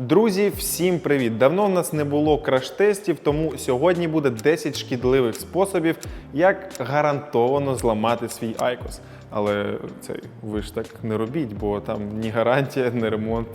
Друзі, всім привіт! Давно в нас не було краш-тестів, тому сьогодні буде 10 шкідливих способів, як гарантовано зламати свій айкос. Але цей ви ж так не робіть, бо там ні гарантія, ні ремонт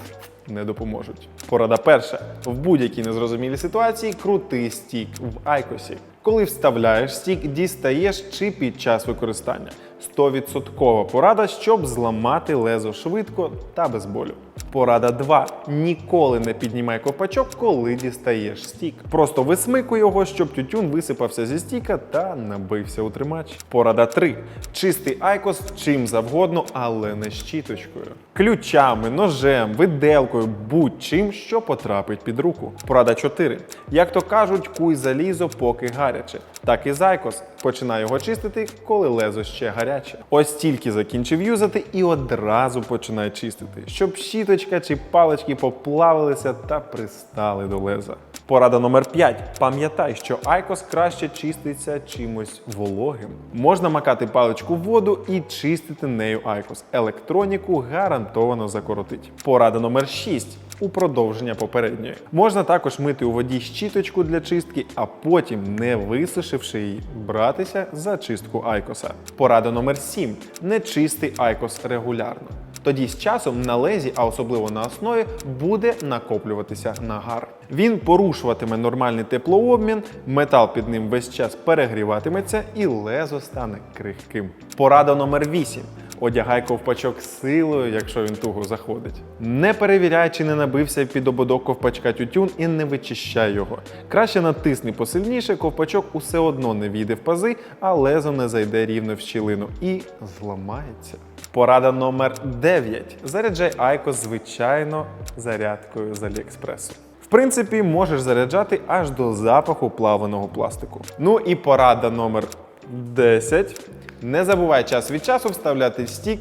не допоможуть. Порада перша: в будь-якій незрозумілій ситуації крути стік в айкосі. Коли вставляєш стік, дістаєш чи під час використання. 100% порада, щоб зламати лезо швидко та без болю. Порада 2. Ніколи не піднімай ковпачок, коли дістаєш стік. Просто висмикуй його, щоб тютюн висипався зі стіка та набився у тримач. Порада 3. Чистий айкос чим завгодно, але не щіточкою. Ключами, ножем, виделкою, будь-чим, що потрапить під руку. Порада 4. Як то кажуть, куй залізо, поки гаряче. Так і зайкос. Починай його чистити, коли лезо ще гаряче. Ось тільки закінчив юзати і одразу починай чистити, щоб щіточка чи палички поплавилися та пристали до леза. Порада номер 5. Пам'ятай, що айкос краще чиститься чимось вологим. Можна макати паличку в воду і чистити нею айкос. Електроніку гарантовано закоротить. Порада номер 6 у продовження попередньої. Можна також мити у воді щіточку для чистки, а потім, не висушивши її, братися за чистку айкоса. Порада номер 7. Не чисти айкос регулярно. Тоді з часом на лезі, а особливо на основі, буде накоплюватися нагар. Він порушуватиме нормальний теплообмін, метал під ним весь час перегріватиметься і лезо стане крихким. Порада номер 8. Одягай ковпачок з силою, якщо він туго заходить. Не перевіряй, чи не набився під ободок ковпачка тютюн і не вичищай його. Краще натисни посильніше, ковпачок усе одно не війде в пази, а лезо не зайде рівно в щілину і зламається. Порада номер 9. Заряджай айкос звичайно зарядкою з Аліекспресу. В принципі, можеш заряджати аж до запаху плаваного пластику. Ну і порада номер 10. Не забувай час від часу вставляти стік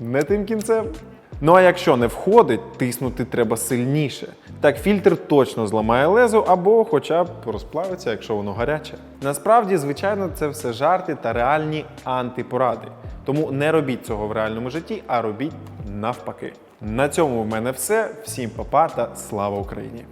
не тим кінцем. Ну а якщо не входить, тиснути треба сильніше. Так фільтр точно зламає лезо або хоча б розплавиться, якщо воно гаряче. Насправді, звичайно, це все жарти та реальні антипоради. Тому не робіть цього в реальному житті, а робіть навпаки. На цьому в мене все. Всім па-па та слава Україні!